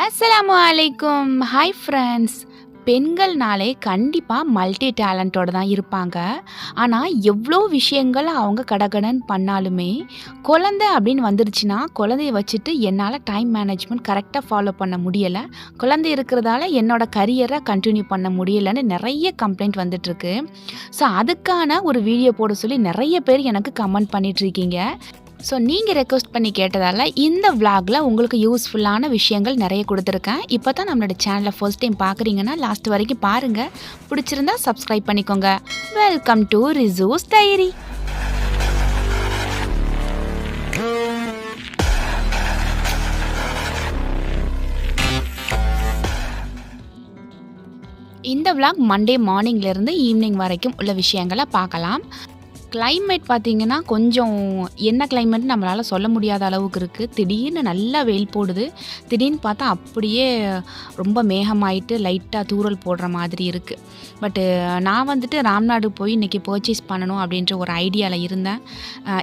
அஸ்ஸலாமு அலைக்கும் hi friends பெண்கள்னாலே கண்டிப்பாக மல்டி டேலண்ட்டோட தான் இருப்பாங்க. ஆனால் எவ்வளோ விஷயங்கள் அவங்க கடகடன் பண்ணாலுமே குழந்தை அப்படின்னு வந்துருச்சுன்னா குழந்தைய வச்சுட்டு என்னால் டைம் மேனேஜ்மெண்ட் கரெக்டாக ஃபாலோ பண்ண முடியலை. குழந்தை இருக்கிறதால என்னோட கரியரை கண்டினியூ பண்ண முடியலைன்னு நிறைய கம்ப்ளைண்ட் வந்துட்டுருக்கு. ஸோ அதுக்கான ஒரு வீடியோ போட சொல்லி நிறைய பேர் எனக்கு கமெண்ட் பண்ணிகிட்ருக்கீங்க ஸோ நீங்கள் ரெக்வஸ்ட் பண்ணி கேட்டதால் இந்த vlogல உங்களுக்கு யூஸ்ஃபுல்லான விஷயங்கள் நிறைய கொடுத்துருக்கேன். இப்போ தான் நம்மளோட சேனலை ஃபர்ஸ்ட் டைம் பார்க்குறீங்கன்னா லாஸ்ட் வரைக்கும் பாருங்கள் பிடிச்சிருந்தா சப்ஸ்கிரைப் பண்ணிக்கோங்க. வெல்கம் டு ரிசூஸ் டைரி இந்த விளாக் மண்டே மார்னிங்லேருந்து ஈவினிங் வரைக்கும் உள்ள விஷயங்களை பார்க்கலாம். கிளைமேட் பார்த்தீங்கன்னா கொஞ்சம் என்ன கிளைமேட் நம்மளால் சொல்ல முடியாத அளவுக்கு இருக்குது திடீர்னு நல்லா வெயில் போடுது. திடீர்னு பார்த்தா அப்படியே ரொம்ப மேகமாயிட்டு லைட்டாக தூறல் போடுற மாதிரி இருக்குது பட்டு நான் வந்துட்டு ராம்நாடு போய் இன்றைக்கி பர்ச்சேஸ் பண்ணணும் அப்படின்ற ஒரு ஐடியாவில் இருந்தேன்.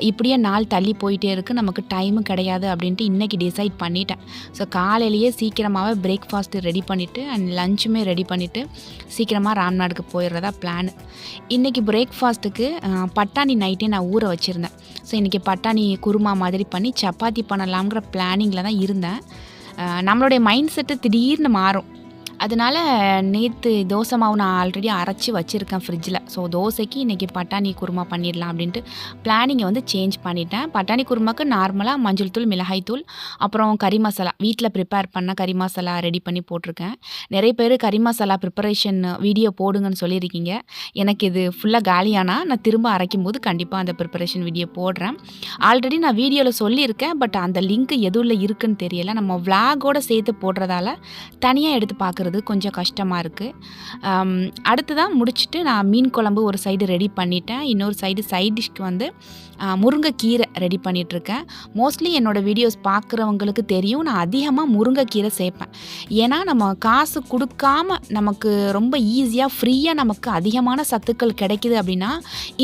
இப்படியே நாள் தள்ளி போயிட்டே இருக்குது நமக்கு டைமும் கிடையாது அப்படின்ட்டு இன்றைக்கி டிசைட் பண்ணிட்டேன். ஸோ காலையிலேயே சீக்கிரமாகவே பிரேக்ஃபாஸ்ட்டு ரெடி பண்ணிவிட்டு அண்ட் லஞ்சுமே ரெடி பண்ணிவிட்டு சீக்கிரமாக ராம்நாடுக்கு போயிடுறதா பிளான் இன்றைக்கி பிரேக்ஃபாஸ்ட்டுக்கு பட்டாணி நைட்டே நான் ஊற வச்சுருந்தேன். ஸோ இன்றைக்கி பட்டாணி குருமா மாதிரி பண்ணி சப்பாத்தி பண்ணலாம்ங்கிற பிளானிங்கில் தான் இருந்தேன். நம்மளுடைய மைண்ட் செட்டு திடீர்னு மாறும். அதனால நேற்று தோசை மாவு நான் ஆல்ரெடி அரைச்சி வச்சுருக்கேன் ஃப்ரிட்ஜில் ஸோ தோசைக்கு இன்றைக்கி பட்டாணி குருமா பண்ணிடலாம் அப்படின்ட்டு பிளானிங்கை வந்து சேஞ்ச் பண்ணிட்டேன். பட்டாணி குருமாக்கு நார்மலாக மஞ்சள் தூள் மிளகாய் தூள் அப்புறம் கறி மசாலா. வீட்டில் ப்ரிப்பேர் பண்ண கறி மசாலா ரெடி பண்ணி போட்டிருக்கேன். நிறைய பேர் கறி மசாலா ப்ரிப்பரேஷன் வீடியோ போடுங்கன்னு சொல்லியிருக்கீங்க. எனக்கு இது ஃபுல்லாக காலியானா நான் திரும்ப அரைக்கும் போது கண்டிப்பாக அந்த ப்ரிப்பரேஷன் வீடியோ போடுறேன். ஆல்ரெடி நான் வீடியோவில் சொல்லியிருக்கேன் பட் அந்த லிங்க் எதுவும் இருக்குன்னு தெரியல. நம்ம விளாகோடு சேர்த்து போடுறதால தனியாக எடுத்து பார்க்குறது கொஞ்சம் கஷ்டமாக இருக்குது அடுத்ததான் முடிச்சுட்டு நான் மீன் குழம்பு ஒரு சைடு ரெடி பண்ணிட்டேன். இன்னொரு சைடு சைட் டிஷ்க்கு வந்து முருங்கைக்கீரை ரெடி பண்ணிகிட்ருக்கேன் மோஸ்ட்லி என்னோடய வீடியோஸ் பார்க்குறவங்களுக்கு தெரியும். நான் அதிகமாக முருங்கைக்கீரை சேர்ப்பேன் ஏன்னா நம்ம காசு கொடுக்காம நமக்கு ரொம்ப ஈஸியாக ஃப்ரீயாக நமக்கு அதிகமான சத்துக்கள் கிடைக்குது அப்படின்னா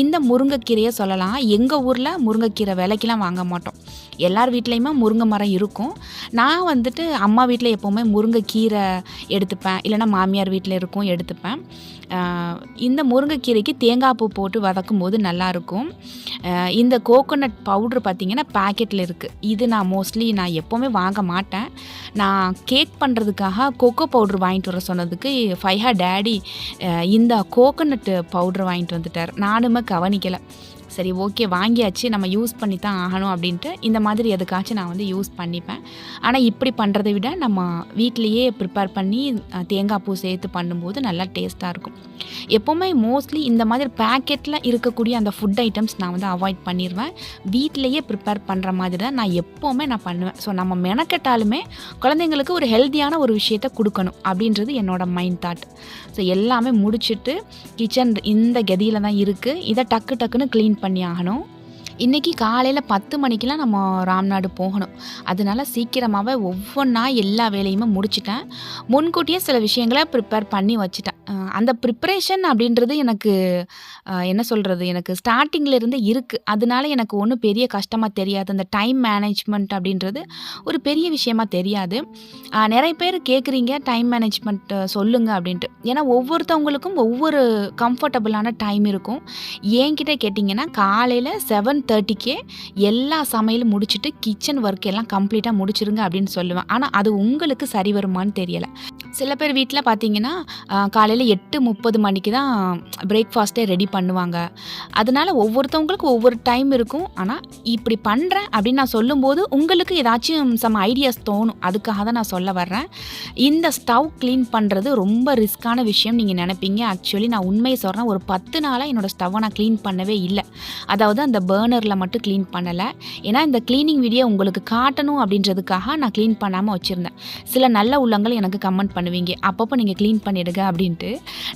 இந்த முருங்கைக்கீரையை சொல்லலாம். எங்கள் ஊரில் முருங்கைக்கீரை விலைக்கெலாம் வாங்க மாட்டோம். எல்லார் வீட்லேயுமே முருங்கை மரம் இருக்கும். நான் வந்துட்டு அம்மா வீட்டில் எப்போவுமே முருங்கைக்கீரை எடுத்துப்பேன். இல்லைன்னா மாமியார் வீட்டில் இருக்கும் எடுத்துப்பேன். இந்த முருங்கைக்கீரைக்கு தேங்காய் பூ போட்டு வதக்கும் போது நல்லாயிருக்கும் இந்த கோகோனட் பவுட்ரு பார்த்தீங்கன்னா பேக்கெட்டில் இருக்குது இது நான் மோஸ்ட்லி நான் எப்போவுமே வாங்க மாட்டேன். நான் கேக் பண்ணுறதுக்காக கொக்கோ பவுட்ரு வாங்கிட்டு வர சொன்னதுக்கு ஃபைஹா டேடி இந்த கோகோனட் பவுட்ரு வாங்கிட்டு வந்துட்டார். நானுமே கவனிக்கலை. சரி ஓகே வாங்கியாச்சு நம்ம யூஸ் பண்ணி தான் ஆகணும் அப்படின்ட்டு இந்த மாதிரி எதுக்காச்சும் நான் வந்து யூஸ் பண்ணிப்பேன். ஆனால் இப்படி பண்ணுறதை விட நம்ம வீட்லேயே ப்ரிப்பேர் பண்ணி தேங்காய் பூ சேர்த்து பண்ணும்போது நல்லா டேஸ்ட்டாக இருக்கும். எப்போவுமே மோஸ்ட்லி இந்த மாதிரி பேக்கெட்டில் இருக்கக்கூடிய அந்த ஃபுட் ஐட்டம்ஸ் நான் வந்து அவாய்ட் பண்ணிடுவேன் வீட்டிலேயே ப்ரிப்பேர் பண்ணுற மாதிரி தான் நான் எப்போவுமே நான் பண்ணுவேன். ஸோ நம்ம மெனக்கெட்டாலுமே குழந்தைங்களுக்கு ஒரு ஹெல்த்தியான ஒரு விஷயத்த கொடுக்கணும் அப்படின்றது என்னோட மைண்ட் தாட் ஸோ எல்லாமே முடிச்சுட்டு கிச்சன் இந்த கதியில் தான் இருக்குது இதை டக்கு டக்குன்னு க்ளீன் பண்ணி ஆகணும். இன்றைக்கி காலையில் பத்து மணிக்கெலாம் நம்ம ராம்நாடு போகணும். அதனால சீக்கிரமாகவே ஒவ்வொன்றா எல்லா வேலையுமே முடிச்சிட்டேன். முன்கூட்டியே சில விஷயங்களை ப்ரிப்பேர் பண்ணி வச்சுட்டேன். அந்த ப்ரிப்பரேஷன் அப்படின்றது எனக்கு என்ன சொல்கிறது எனக்கு ஸ்டார்டிங்லேருந்து இருக்குது அதனால எனக்கு ஒன்றும் பெரிய கஷ்டமாக தெரியாது. அந்த டைம் மேனேஜ்மெண்ட் அப்படின்றது ஒரு பெரிய விஷயமா தெரியாது. நிறைய பேர் கேட்குறீங்க டைம் மேனேஜ்மெண்ட் சொல்லுங்க அப்படின்ட்டு. ஏன்னா ஒவ்வொருத்தவங்களுக்கும் ஒவ்வொரு கம்ஃபர்டபுளான டைம் இருக்கும். என்கிட்ட கேட்டிங்கன்னா காலையில் செவன் தேர்ட்டிக்கே எல்லா சமையலும் முடிச்சுட்டு கிச்சன் ஒர்க் எல்லாம் கம்ப்ளீட்டாக முடிச்சிருங்க அப்படின்னு சொல்லுவேன். ஆனால் அது உங்களுக்கு சரி வருமான்னு தெரியலை. சில பேர் வீட்டில் பார்த்தீங்கன்னா காலையில் எட்டு முப்பது மணிக்கு தான் பிரேக்ஃபாஸ்ட்டே ரெடி பண்ணுவாங்க. அதனால ஒவ்வொருத்தவங்களுக்கும் ஒவ்வொரு டைம் இருக்கும். ஆனால் இப்படி பண்ணுறேன் அப்படின்னு நான் சொல்லும்போது உங்களுக்கு ஏதாச்சும் சம் ஐடியாஸ் தோணும். அதுக்காக தான் நான் சொல்ல வர்றேன். இந்த ஸ்டவ் க்ளீன் பண்ணுறது ரொம்ப ரிஸ்க்கான விஷயம் நீங்கள் நினைப்பீங்க. ஆக்சுவலி நான் உண்மையை சொல்கிறேன் ஒரு பத்து நாளாக என்னோடய ஸ்டவ்வை நான் க்ளீன் பண்ணவே இல்லை. அதாவது அந்த பேர்னர் கார்னரில் மட்டும் க்ளீன் பண்ணலை. ஏன்னா இந்த க்ளீனிங் வீடியோ உங்களுக்கு காட்டணும் அப்படின்றதுக்காக நான் க்ளீன் பண்ணாமல் வச்சுருந்தேன். சில நல்ல உள்ளங்கள் எனக்கு கமெண்ட் பண்ணுவீங்க. அப்பப்போ நீங்கள் க்ளீன் பண்ணிவிடுங்க அப்படின்ட்டு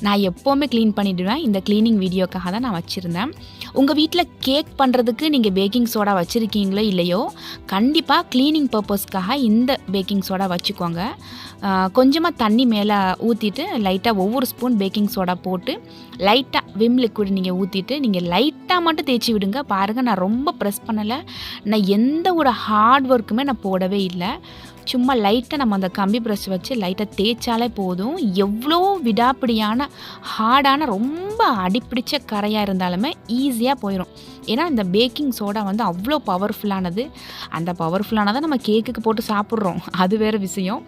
நான் எப்போவுமே க்ளீன் பண்ணிவிடுவேன் இந்த க்ளீனிங் வீடியோக்காக தான் நான் வச்சுருந்தேன். உங்கள் வீட்டில் கேக் பண்ணுறதுக்கு நீங்கள் பேக்கிங் சோடா வச்சுருக்கீங்களோ இல்லையோ கண்டிப்பாக க்ளீனிங் பர்பஸ்க்காக இந்த பேக்கிங் சோடா வச்சுக்கோங்க. கொஞ்சமாக தண்ணி மேலே ஊற்றிட்டு லைட்டாக ஒவ்வொரு ஸ்பூன் பேக்கிங் சோடா போட்டு லைட்டாக விம் லிக்விட் நீங்கள் ஊற்றிட்டு நீங்கள் லைட்டாக மட்டும் தேய்ச்சி விடுங்க. பாருங்கள் நான் ரொம்ப ப்ரெஸ் பண்ணலை. நான் எந்த ஒரு ஹார்ட் ஒர்க்குமே நான் போடவே இல்லை. சும்மா லைட்டாக நம்ம அந்த கம்பி ப்ரெஷ் வச்சு லைட்டாக தேய்ச்சாலே போதும். எவ்வளோ விடாப்பிடியான ஹார்டான ரொம்ப அடிப்பிடிச்ச கரையாக இருந்தாலுமே ஈஸியாக போயிடும் ஏன்னா இந்த பேக்கிங் சோடா வந்து அவ்வளோ பவர்ஃபுல்லானது. அந்த பவர்ஃபுல்லானதை நம்ம கேக்குக்கு போட்டு சாப்பிட்றோம். அது வேறு விஷயம்.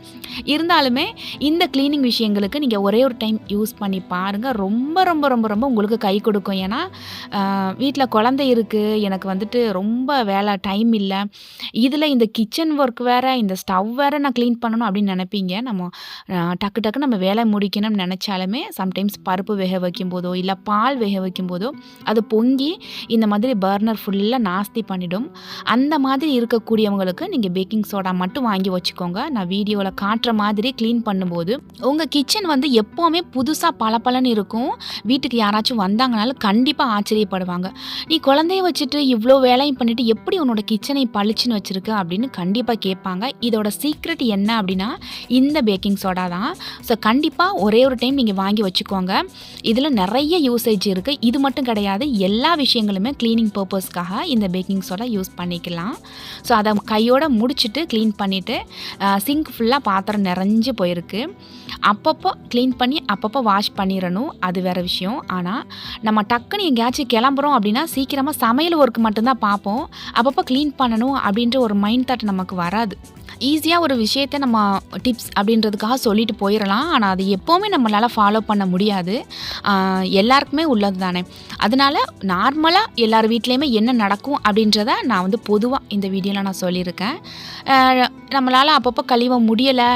இருந்தாலுமே இந்த க்ளீனிங் விஷயங்களுக்கு நீங்கள் ஒரே ஒரு டைம் யூஸ் பண்ணி பாருங்கள் ரொம்ப ரொம்ப ரொம்ப ரொம்ப உங்களுக்கு கை கொடுக்கும். ஏன்னா வீட்டில் குழந்தை இருக்குது எனக்கு வந்துட்டு ரொம்ப வேலை டைம் இல்லை. இதில் இந்த கிச்சன் ஒர்க் வேறு இந்த ஸ்டவ் வேறு நான் க்ளீன் பண்ணணும் அப்படின்னு நினைப்பீங்க. நம்ம டக்கு டக்கு நம்ம வேலை முடிக்கணும்னு நினச்சாலுமே சம்டைம்ஸ் பருப்பு வேக வைக்கும் போதோ இல்லை பால் வேக வைக்கும் போதோ அது பொங்கி இந்த மாதிரி பர்னர் ஃபுல்லாக நாஸ்தி பண்ணிடும். அந்த மாதிரி இருக்கக்கூடியவங்களுக்கு நீங்கள் பேக்கிங் சோடா மட்டும் வாங்கி வச்சுக்கோங்க. நான் வீடியோவில் காட்டுற மாதிரி க்ளீன் பண்ணும்போது உங்கள் கிச்சன் வந்து எப்போவுமே புதுசாக பளபளன்னு இருக்கும். வீட்டுக்கு யாராச்சும் வந்தாங்கனாலும் கண்டிப்பாக ஆச்சரியப்படுவாங்க. நீ குழந்தைய வச்சுட்டு இவ்வளோ வேலையும் பண்ணிட்டு எப்படி உன்னோட கிச்சனை பளிச்சுன்னு வச்சுருக்க அப்படின்னு கண்டிப்பாக கேட்பாங்க. இதோட சீக்ரெட் என்ன அப்படின்னா இந்த பேக்கிங் சோடா தான். ஸோ கண்டிப்பாக ஒரே ஒரு டைம் நீங்கள் வாங்கி வச்சுக்கோங்க. இதில் நிறைய யூசேஜ் இருக்குது இது மட்டும் கிடையாது எல்லா விஷயங்களுமே க்ளீன் க்ளீனிங் பர்பஸ்க்காக இந்த பேக்கிங் சோடா யூஸ் பண்ணிக்கலாம். ஸோ அதை கையோட முடிச்சுட்டு க்ளீன் பண்ணிவிட்டு சிங்க் ஃபுல்லாக பாத்திரம் நிறைஞ்சு போயிருக்கு. அப்பப்போ க்ளீன் பண்ணி அப்பப்போ வாஷ் பண்ணிடணும் அது வேறு விஷயம். ஆனால் நம்ம டக்குன்னு எங்கேயாச்சும் கிளம்புறோம் அப்படின்னா சீக்கிரமாக சமையல் ஒர்க் மட்டும்தான் பார்ப்போம். அப்பப்போ க்ளீன் பண்ணணும் அப்படின்ற ஒரு மைண்ட் தாட் நமக்கு வராது. ஈஸியாக ஒரு விஷயத்தை நம்ம டிப்ஸ் அப்படின்றதுக்காக சொல்லிட்டு போயிடலாம் ஆனால் அது எப்போவுமே நம்மளால் ஃபாலோ பண்ண முடியாது. எல்லாருக்குமே உள்ளது தானே. அதனால நார்மலாக எல்லார் வீட்லேயுமே என்ன நடக்கும் அப்படின்றத நான் வந்து பொதுவாக இந்த வீடியோவில் நான் சொல்லியிருக்கேன். நம்மளால் அப்பப்போ கழுவ முடியலை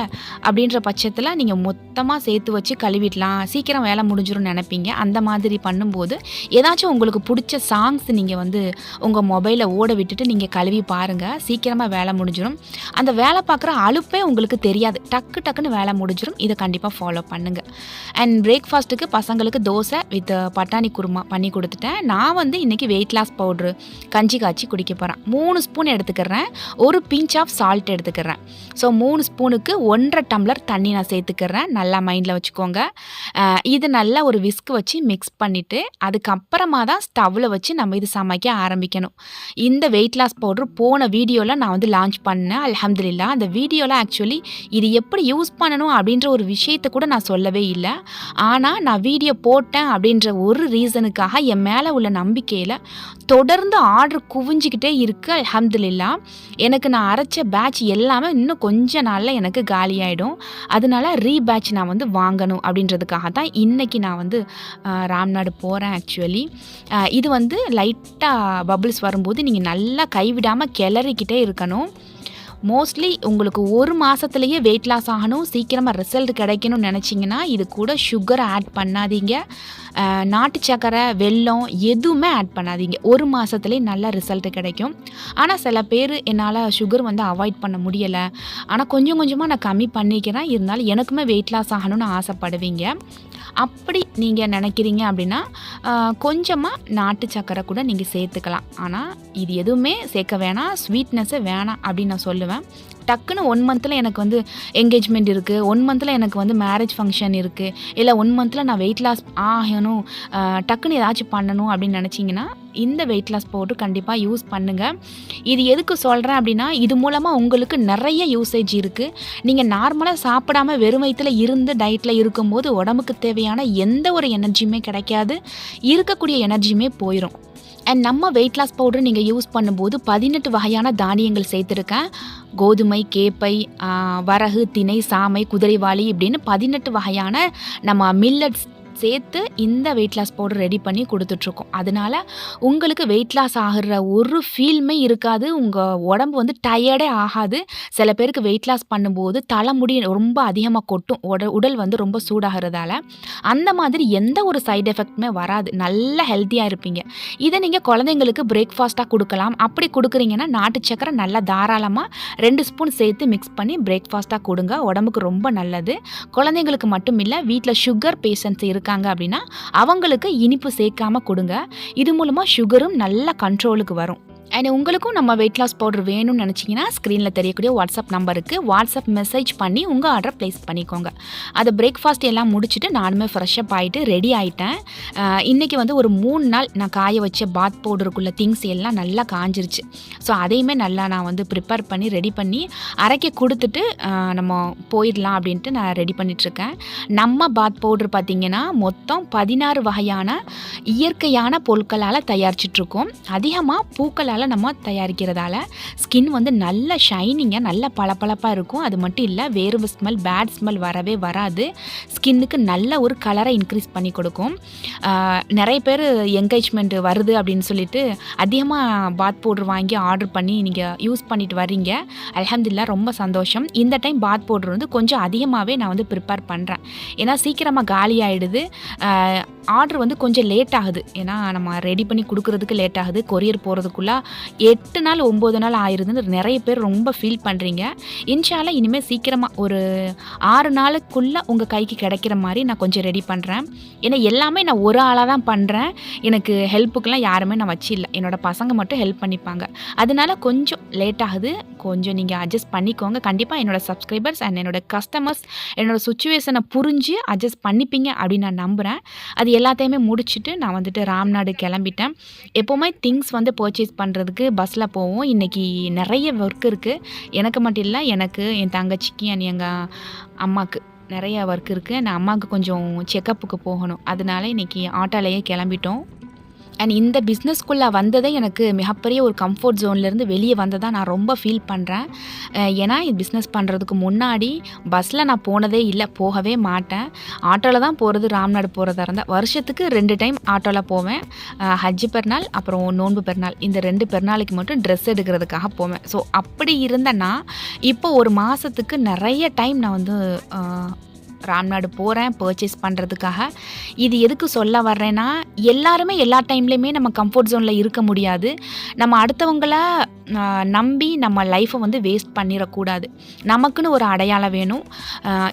அப்படின்ற பட்சத்தில் நீங்கள் மொத்தமாக சேர்த்து வச்சு கழுவிடலாம். சீக்கிரம் வேலை முடிஞ்சிரும்னு நினைப்பீங்க. அந்த மாதிரி பண்ணும்போது ஏதாச்சும் உங்களுக்கு பிடிச்ச சாங்ஸ் நீங்கள் வந்து உங்கள் மொபைலை ஓட விட்டுட்டு நீங்கள் கழுவி பாருங்கள் சீக்கிரமாக வேலை முடிஞ்சிடும் அந்த வேலை பார்க்குற அலுப்பே உங்களுக்கு தெரியாது. டக்கு டக்குன்னு வேலை முடிஞ்சிடும் இதை கண்டிப்பாக ஃபாலோ பண்ணுங்கள் அண்ட் பிரேக்ஃபாஸ்ட்டுக்கு பசங்களுக்கு தோசை வித் பட்டாணி குருமா பண்ணி கொடுத்துட்டேன். நான் வந்து இன்றைக்கி வெயிட் லாஸ் பவுட்ரு கஞ்சி காய்ச்சி குடிக்க போகிறேன் மூணு ஸ்பூன் எடுத்துக்கிறேன். ஒரு பிஞ்ச் ஆஃப் சால்ட் எடுத்துக்கிறேன். ஸோ மூணு ஸ்பூனுக்கு ஒன்றரை டம்ளர் தண்ணி நான் சேர்த்துக்கிறேன். நல்லா மைண்டில் வச்சுக்கோங்க. இது நல்லா ஒரு விஸ்க் வச்சு மிக்ஸ் பண்ணிவிட்டு அதுக்கப்புறமா தான் ஸ்டவ்வில் வச்சு நம்ம இது சமைக்க ஆரம்பிக்கணும். இந்த வெயிட் லாஸ் பவுட்ரு போன வீடியோவில் நான் வந்து லான்ச் பண்ணேன். அல்ஹம்துலில்லா அந்த வீடியோவில் ஆக்சுவலி இது எப்படி யூஸ் பண்ணணும் அப்படின்ற ஒரு விஷயத்தை கூட நான் சொல்லவே இல்லை. ஆனால் நான் வீடியோ போட்டேன் அப்படின்ற ஒரு ரீசனுக்காக என் மேலே உள்ள நம்பிக்கையில் தொடர்ந்து ஆர்டர் குவிஞ்சிக்கிட்டே இருக்கு. அல்ஹம்துலில்லா. எனக்கு நான் அரைச்ச பேட்ச் எல்லாமே இன்னும் கொஞ்ச நாளில் எனக்கு காலியாயிடும். அதனால ரீ பேட்ச் நான் வந்து வாங்கணும் அப்படின்றதுக்காக தான் இன்றைக்கி நான் வந்து ராம்நாடு போகிறேன் ஆக்சுவலி இது வந்து லைட்டாக பபிள்ஸ் வரும்போது நீங்கள் நல்லா கைவிடாமல் கிளறிக்கிட்டே இருக்கணும். மோஸ்ட்லி உங்களுக்கு ஒரு மாதத்துலேயே வெயிட் லாஸ் ஆகணும் சீக்கிரமாக ரிசல்ட் கிடைக்கணும்னு நினச்சிங்கன்னா இது கூட சுகர் ஆட் பண்ணாதீங்க. நாட்டு சக்கரை வெல்லம் எதுவுமே ஆட் பண்ணாதீங்க. ஒரு மாதத்துலேயே நல்ல ரிசல்ட் கிடைக்கும். ஆனால் சில பேர் என்னால் சுகர் வந்து அவாய்ட் பண்ண முடியலை. ஆனால் கொஞ்சம் கொஞ்சமாக நான் கம்மி பண்ணிக்கிறேன். இருந்தாலும் எனக்குமே வெயிட் லாஸ் ஆகணும்னு ஆசைப்படுவீங்க. அப்படி நீங்கள் நினைக்கிறீங்க அப்படின்னா கொஞ்சமாக நாட்டு சக்கரை கூட நீங்கள் சேர்த்துக்கலாம். ஆனால் இது எதுவுமே சேர்க்க வேணாம். ஸ்வீட்னஸ்ஸை வேணாம் அப்படின்னு நான் சொல்லுவேன். டக்குன்னு ஒன் மந்தில் எனக்கு வந்து என்கேஜ்மெண்ட் இருக்குது ஒன் மந்தில் எனக்கு வந்து மேரேஜ் ஃபங்க்ஷன் இருக்குது இல்லை ஒன் மந்தில் நான் வெயிட் லாஸ் ஆகணும். டக்குன்னு ஏதாச்சும் பண்ணணும் அப்படின்னு நினச்சிங்கன்னா இந்த வெயிட் லாஸ் பவுடர் கண்டிப்பாக யூஸ் பண்ணுங்கள் இது எதுக்கு சொல்கிறேன் அப்படின்னா இது மூலமாக உங்களுக்கு நிறைய யூசேஜ் இருக்குது நீங்கள் நார்மலாக சாப்பிடாம வெறும் வயிற்றுல இருந்து டயட்டில் இருக்கும்போது உடம்புக்கு தேவையான எந்த ஒரு எனர்ஜியுமே கிடைக்காது. இருக்கக்கூடிய எனர்ஜியுமே போயிடும் அண்ட் நம்ம வெயிட் லாஸ் பவுடர் நீங்கள் யூஸ் பண்ணும்போது பதினெட்டு வகையான தானியங்கள் சேர்த்துருக்கேன். கோதுமை கேப்பை வரகு திணை சாமை குதிரைவாளி இப்படின்னு பதினெட்டு வகையான நம்ம மில்லட்ஸ் சேர்த்து இந்த வெயிட் லாஸ் பவுடர் ரெடி பண்ணி கொடுத்துட்ருக்கோம். அதனால் உங்களுக்கு வெயிட் லாஸ் ஆகிற ஒரு ஃபீல்மே இருக்காது. உங்கள் உடம்பு வந்து டயர்டே ஆகாது. சில பேருக்கு வெயிட் லாஸ் பண்ணும்போது தலைமுடி ரொம்ப அதிகமாக கொட்டும். உட உடல் வந்து ரொம்ப சூடாகிறதால அந்த மாதிரி எந்த ஒரு சைடு எஃபெக்ட்டுமே வராது. நல்ல ஹெல்த்தியாக இருப்பீங்க. இதை நீங்கள் குழந்தைங்களுக்கு பிரேக்ஃபாஸ்ட்டாக கொடுக்கலாம். அப்படி கொடுக்குறீங்கன்னா நாட்டு சக்கரை நல்லா தாராளமாக ரெண்டு ஸ்பூன் சேர்த்து மிக்ஸ் பண்ணி பிரேக்ஃபாஸ்ட்டாக கொடுங்க. உடம்புக்கு ரொம்ப நல்லது. குழந்தைங்களுக்கு மட்டும் இல்லை வீட்டில் சுகர் பேஷண்ட்ஸ் இருக்காங்க அப்படின்னா அவங்களுக்கு இனிப்பு சேர்க்காம கொடுங்க. இது மூலமாக சுகரும் நல்ல கண்ட்ரோலுக்கு வரும். அண்ட் உங்களுக்கும் நம்ம வெயிட் லாஸ் பவுடர் வேணும்னு நினச்சிங்கன்னா ஸ்க்ரீனில் தெரியக்கூடிய வாட்ஸ்அப் நம்பருக்கு வாட்ஸ்அப் மெசேஜ் பண்ணி உங்கள் ஆர்டர் ப்ளேஸ் பண்ணிக்கோங்க. அதை பிரேக்ஃபாஸ்ட் எல்லாம் முடிச்சுட்டு நானுமே ஃப்ரெஷ்ஷப் ஆகிட்டு ரெடி ஆகிட்டேன் இன்றைக்கி வந்து ஒரு மூணு நாள் நான் காய வச்ச பாத் பவுடருக்குள்ள திங்ஸ் எல்லாம் நல்லா காஞ்சிருச்சு. ஸோ அதையுமே நல்லா நான் வந்து ப்ரிப்பேர் பண்ணி ரெடி பண்ணி அரைக்க கொடுத்துட்டு நம்ம போயிடலாம் அப்படின்ட்டு நான் ரெடி பண்ணிகிட்ருக்கேன் நம்ம பாத் பவுடர் பார்த்திங்கன்னா மொத்தம் பதினாறு வகையான இயற்கையான பொருட்களால் தயாரிச்சிட்ருக்கோம். அதிகமாக பூக்களால் நம்ம தயாரிக்கிறதால ஸ்கின் வந்து நல்ல ஷைனிங்காக நல்ல பளபளப்பாக இருக்கும். அது மட்டும் இல்லை வேர்வை ஸ்மெல் பேட் ஸ்மெல் வரவே வராது. ஸ்கின்னுக்கு நல்ல ஒரு கலரை இன்க்ரீஸ் பண்ணி கொடுக்கும். நிறைய பேர் என்கேஜ்மெண்ட் வருது அப்படின்னு சொல்லிட்டு அதிகமாக பாத் பவுடர் வாங்கி ஆர்டர் பண்ணி நீங்கள் யூஸ் பண்ணிட்டு வர்றீங்க. அலமதுல்லா ரொம்ப சந்தோஷம். இந்த டைம் பாத் பவுடர் வந்து கொஞ்சம் அதிகமாகவே நான் வந்து ப்ரிப்பேர் பண்ணுறேன் ஏன்னா சீக்கிரமாக காலி ஆகிடுது ஆர்டர் வந்து கொஞ்சம் லேட் ஆகுது. ஏன்னா நம்ம ரெடி பண்ணி கொடுக்குறதுக்கு லேட் ஆகுது. கொரியர் போகிறதுக்குள்ளே எட்டு நாள் ஒம்பது நாள் ஆயிருதுன்னு நிறைய பேர் ரொம்ப ஃபீல் பண்ணுறீங்க இன்ஷால இனிமேல் சீக்கிரமாக ஒரு ஆறு நாளுக்குள்ளே உங்கள் கைக்கு கிடைக்கிற மாதிரி நான் கொஞ்சம் ரெடி பண்ணுறேன் ஏன்னா எல்லாமே நான் ஒரு ஆளாக தான் பண்ணுறேன் எனக்கு ஹெல்ப்புக்கெலாம் யாருமே நான் வச்சு இல்லை என்னோடய பசங்க மட்டும் ஹெல்ப் பண்ணிப்பாங்க. அதனால கொஞ்சம் லேட் ஆகுது. கொஞ்சம் நீங்கள் அட்ஜஸ்ட் பண்ணிக்கோங்க. கண்டிப்பாக என்னோடய சப்ஸ்கிரைபர்ஸ் அண்ட் என்னோட கஸ்டமர்ஸ் என்னோடய சுச்சுவேஷனை புரிஞ்சு அட்ஜஸ்ட் பண்ணிப்பீங்க அப்படின்னு நான் நம்புகிறேன் அது எல்லாத்தையுமே முடிச்சுட்டு நான் வந்துட்டு ராம்நாடு கிளம்பிட்டேன். எப்போவுமே திங்ஸ் வந்து பர்ச்சேஸ் பண்ணுறதுக்கு பஸ்ஸில் போவோம். இன்றைக்கி நிறைய ஒர்க் இருக்குது எனக்கு மட்டும் இல்லை எனக்கு என் தங்கச்சிக்கு அண்ட் எங்கள் அம்மாவுக்கு நிறைய ஒர்க் இருக்குது நான் அம்மாவுக்கு கொஞ்சம் செக்கப்புக்கு போகணும். அதனால இன்றைக்கி ஆட்டோலையே கிளம்பிட்டோம். அண்ட் இந்த பிஸ்னஸ்க்குள்ளே வந்ததே எனக்கு மிகப்பெரிய ஒரு கம்ஃபர்ட் ஜோன்லேருந்து வெளியே வந்ததாக நான் ரொம்ப ஃபீல் பண்ணுறேன் ஏன்னா இது பிஸ்னஸ் பண்ணுறதுக்கு முன்னாடி பஸ்ஸில் நான் போனதே இல்லை போகவே மாட்டேன். ஆட்டோவில் தான் போகிறது ராம்நாடு போகிறதா இருந்தால் வருஷத்துக்கு ரெண்டு டைம் ஆட்டோவில் போவேன். ஹஜ்ஜி ஹஜ்ஜு பெருநாள் அப்புறம் நோன்பு பெருநாள் இந்த ரெண்டு பெருநாளைக்கு மட்டும் ட்ரெஸ் எடுக்கிறதுக்காக போவேன். ஸோ அப்படி இருந்தேன்னா இப்போ ஒரு மாதத்துக்கு நிறைய டைம் நான் வந்து ராம்நாடு போகிறேன் பர்ச்சேஸ் பண்ணுறதுக்காக இது எதுக்கு சொல்ல வர்றேன்னா எல்லாருமே எல்லா டைம்லேயுமே நம்ம கம்ஃபர்ட் ஜோனில் இருக்க முடியாது. நம்ம அடுத்தவங்கள நம்பி நம்ம லைஃப்பை வந்து வேஸ்ட் பண்ணிடக்கூடாது. நமக்குன்னு ஒரு அடையாளம் வேணும்.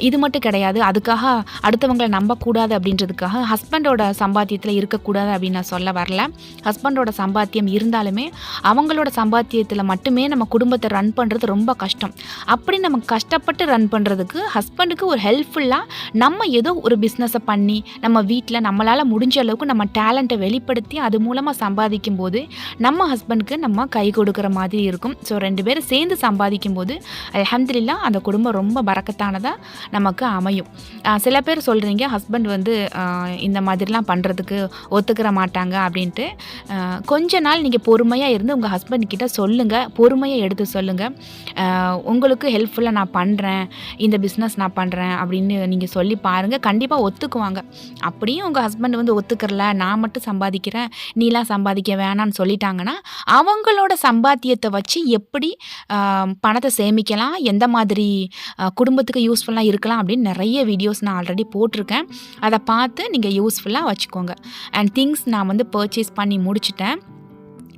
இது மட்டும் கிடையாது. அதுக்காக அடுத்தவங்களை நம்பக்கூடாது அப்படின்றதுக்காக ஹஸ்பண்டோட சம்பாத்தியத்தில் இருக்கக்கூடாது அப்படின்னு நான் சொல்ல வரல. ஹஸ்பண்டோட சம்பாத்தியம் இருந்தாலுமே அவங்களோட சம்பாத்தியத்தில் மட்டுமே நம்ம குடும்பத்தை ரன் பண்ணுறது ரொம்ப கஷ்டம். அப்படி நம்ம கஷ்டப்பட்டு ரன் பண்ணுறதுக்கு ஹஸ்பண்டுக்கு ஒரு ஹெல்ப்ஃபுல்லாக நம்ம ஏதோ ஒரு பிஸ்னஸை பண்ணி நம்ம வீட்டில் நம்மளால் முடிஞ்ச அளவுக்கு நம்ம டேலண்ட்டை வெளிப்படுத்தி அது மூலமாக சம்பாதிக்கும் போது நம்ம ஹஸ்பண்டுக்கு நம்ம கை கொடுக்குற மாதிரி மாதிரி இருக்கும். ஸோ ரெண்டு பேரும் சேர்ந்து சம்பாதிக்கும் போது அல்ஹம்துலில்லாஹ் அந்த குடும்பம் ரொம்ப பறக்கத்தானதாக நமக்கு அமையும். சில பேர் சொல்கிறீங்க ஹஸ்பண்ட் வந்து இந்த மாதிரிலாம் பண்ணுறதுக்கு ஒத்துக்கிற மாட்டாங்க அப்படின்ட்டு. கொஞ்ச நாள் நீங்கள் பொறுமையாக இருந்து உங்கள் ஹஸ்பண்ட் கிட்ட சொல்லுங்கள் பொறுமையாக எடுத்து சொல்லுங்கள் உங்களுக்கு ஹெல்ப்ஃபுல்லாக நான் பண்ணுறேன் இந்த பிஸ்னஸ் நான் பண்ணுறேன் அப்படின்னு நீங்கள் சொல்லி பாருங்கள் கண்டிப்பாக ஒத்துக்குவாங்க. அப்படியும் உங்கள் ஹஸ்பண்ட் வந்து ஒத்துக்கிறல நான் மட்டும் சம்பாதிக்கிறேன் நீலாம் சம்பாதிக்க வேணான்னு சொல்லிட்டாங்கன்னா அவங்களோட ஊதியத்தை வச்சு எப்படி பணத்தை சேமிக்கலாம் எந்த மாதிரி குடும்பத்துக்கு யூஸ்ஃபுல்லாக இருக்கலாம் அப்படின்னு நிறைய வீடியோஸ் நான் ஆல்ரெடி போட்டிருக்கேன். அதை பார்த்து நீங்கள் யூஸ்ஃபுல்லாக வச்சுக்கோங்க. அண்ட் திங்ஸ் நான் வந்து பர்ச்சேஸ் பண்ணி முடிச்சிட்டேன்.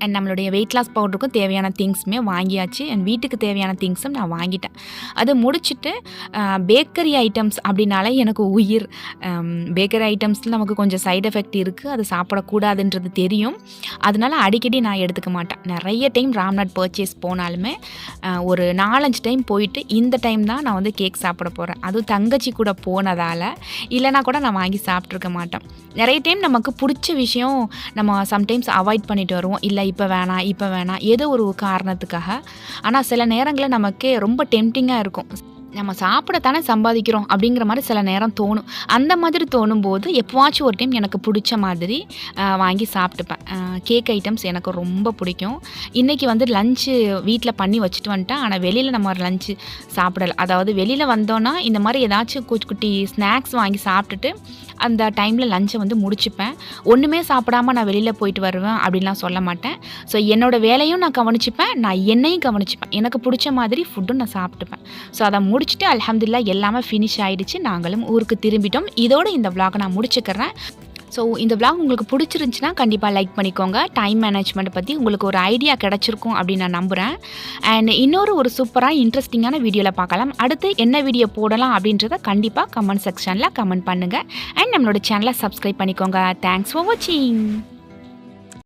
அண்ட் நம்மளுடைய வெயிட் லாஸ் பவுடருக்கும் தேவையான திங்ஸுமே வாங்கியாச்சு. அண்ட் வீட்டுக்கு தேவையான திங்ஸும் நான் வாங்கிட்டேன். அது முடிச்சுட்டு பேக்கரி ஐட்டம்ஸ் அப்படின்னாலே எனக்கு உயிர். பேக்கரி ஐட்டம்ஸில் நமக்கு கொஞ்சம் சைடு எஃபெக்ட் இருக்குது அது சாப்பிடக்கூடாதுன்றது தெரியும். அதனால அடிக்கடி நான் எடுத்துக்க மாட்டேன். நிறைய டைம் ராம்நாட் பர்ச்சேஸ் போனாலுமே ஒரு நாலஞ்சு டைம் போயிட்டு இந்த டைம் தான் நான் வந்து கேக் சாப்பிட போகிறேன் அதுவும் தங்கச்சி கூட போனதால் இல்லைனா கூட நான் வாங்கி சாப்பிட்ருக்க மாட்டேன். நிறைய டைம் நமக்கு பிடிச்ச விஷயம் நம்ம சம்டைம்ஸ் அவாய்ட் பண்ணிட்டு வருவோம். இல்லை இப்போ வேணாம் இப்போ வேணாம் ஏதோ ஒரு காரணத்துக்காக. ஆனால் சில நேரங்களில் நமக்கே ரொம்ப டெம்டிங்காக இருக்கும். நம்ம சாப்பிடத்தானே சம்பாதிக்கிறோம் அப்படிங்கிற மாதிரி சில நேரம் தோணும். அந்த மாதிரி தோணும் போது எப்போவாச்சும் ஒரு டைம் எனக்கு பிடிச்ச மாதிரி வாங்கி சாப்பிட்டுப்பேன். கேக் ஐட்டம்ஸ் எனக்கு ரொம்ப பிடிக்கும். இன்றைக்கி வந்து லஞ்சு வீட்டில் பண்ணி வச்சுட்டு வந்துட்டேன். ஆனால் வெளியில் நம்ம லஞ்சு சாப்பிடலை. அதாவது வெளியில் வந்தோன்னா இந்த மாதிரி ஏதாச்சும் குட்டி குட்டி ஸ்நாக்ஸ் வாங்கி சாப்பிட்டுட்டு அந்த டைமில் லஞ்சை வந்து முடிச்சுப்பேன். ஒன்றுமே சாப்பிடாம நான் வெளியில் போயிட்டு வருவேன் அப்படின்லாம் சொல்ல மாட்டேன். ஸோ என்னோட வேலையும் நான் கவனிச்சுப்பேன். நான் என்னையும் கவனிச்சுப்பேன். எனக்கு பிடிச்ச மாதிரி ஃபுட்டும் நான் சாப்பிட்டுப்பேன். ஸோ அதை முடி முடிச்சுட்டு அலமதுல்லா எல்லாமே ஃபினிஷ் ஆகிடுச்சு நாங்களும் ஊருக்கு திரும்பிட்டோம். இதோட இந்த vlog நான் முடிச்சுக்கிறேன். ஸோ இந்த விளாக் உங்களுக்கு பிடிச்சிருந்துச்சுன்னா கண்டிப்பாக லைக் பண்ணிக்கோங்க. டைம் மேனேஜ்மெண்ட் பற்றி உங்களுக்கு ஒரு ஐடியா கிடச்சிருக்கும் அப்படின்னு நான் நம்புகிறேன் அண்ட் இன்னொரு ஒரு சூப்பராக இன்ட்ரெஸ்டிங்கான வீடியோவில் பார்க்கலாம். அடுத்து என்ன வீடியோ போடலாம் அப்படின்றத கண்டிப்பாக கமெண்ட் செக்ஷனில் கமெண்ட் பண்ணுங்கள் அண்ட் நம்மளோட சேனலை சப்ஸ்கிரைப் பண்ணிக்கோங்க. தேங்க்ஸ் ஃபார் வாட்சிங்